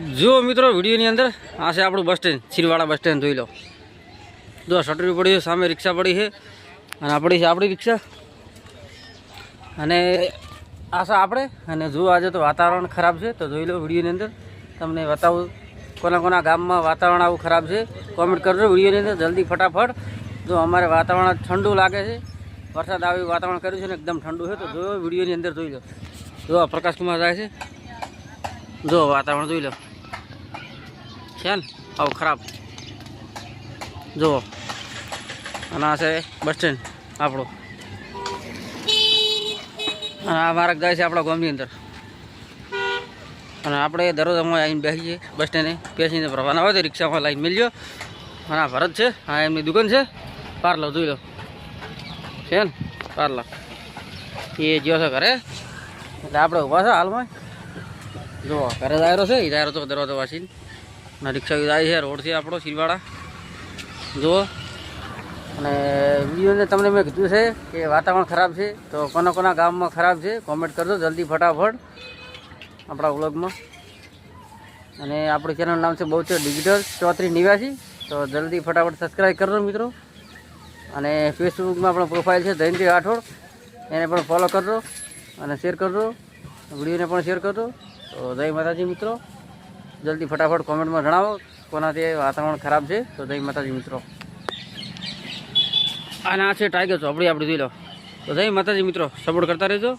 જુઓ મિત્રો વિડીયોની અંદર, આ છે આપણું બસ સ્ટેન્ડ છીરવાડા બસ સ્ટેન્ડ જોઈ લો. જો શટરી પડી છે, સામે રિક્ષા પડી છે, અને આપણી છે આપણી રિક્ષા. અને આ છે આપણે, અને જુઓ આજે તો વાતાવરણ ખરાબ છે, તો જોઈ લો વિડીયોની અંદર. તમને બતાવું, કોના કોના ગામમાં વાતાવરણ આવું ખરાબ છે કોમેન્ટ કરજો વિડીયોની અંદર, જલ્દી ફટાફટ. જો અમારે વાતાવરણ ઠંડુ લાગે છે, વરસાદ આવી વાતાવરણ કર્યું છે ને એકદમ ઠંડુ છે, તો જોયો વિડીયોની અંદર જોઈ લો. જો પ્રકાશ કુમાર જાય છે. જો વાતાવરણ જોઈ લો. છે ને? આવું ખરાબ. જુઓ. અને આ છે બસ સ્ટેન્ડ આપણું. અને આ મારા ગાય છે આપણા ગામની અંદર. અને આપણે દરરોજ અમે આવીને બેસીએ બસ સ્ટેન્ડે. બેસીને ભરવાના હોય તો રિક્ષામાં લાઈન મિલજો અને આ ભરત છે, આ એમની દુકાન છે. પાર્લર જોઈ લો. છે ને? પાર્લર. એ જ્યો છે ઘરે. એટલે આપણે ઊભા છે હાલમાં. જુઓ, ઘરે દાયરો છે, એ દાયરો તો દરવાજો વાંચીને અને રિક્ષા જાય છે, રોડ છે આપણો શિરવાડા જુઓ. અને વિડીયોને તમને મેં કીધું છે કે વાતાવરણ ખરાબ છે, તો કોના કોના ગામમાં ખરાબ છે કોમેન્ટ કરજો જલ્દી ફટાફટ આપણા વ્લોગમાં. અને આપણું ચેનલનું નામ છે બહુ છે ડિજિટલ ચોત્રીસ નિવાસી તો જલ્દી ફટાફટ સબસ્ક્રાઈબ કરજો મિત્રો. અને ફેસબુકમાં આપણો પ્રોફાઇલ છે જયંતિ રાઠોડ, એને પણ ફોલો કરજો અને શેર કરજો. વિડીયોને પણ શેર કરજો. તો જય માતાજી મિત્રો. જલ્દી ફટાફટ કોમેન્ટમાં જણાવો કોનાથી વાતાવરણ ખરાબ છે. તો જય માતાજી મિત્રો. અને આ છે ટાઈગર ચોપડી, આપણે જોઈ લો. તો જય માતાજી મિત્રો, સપોર્ટ કરતા રહેજો.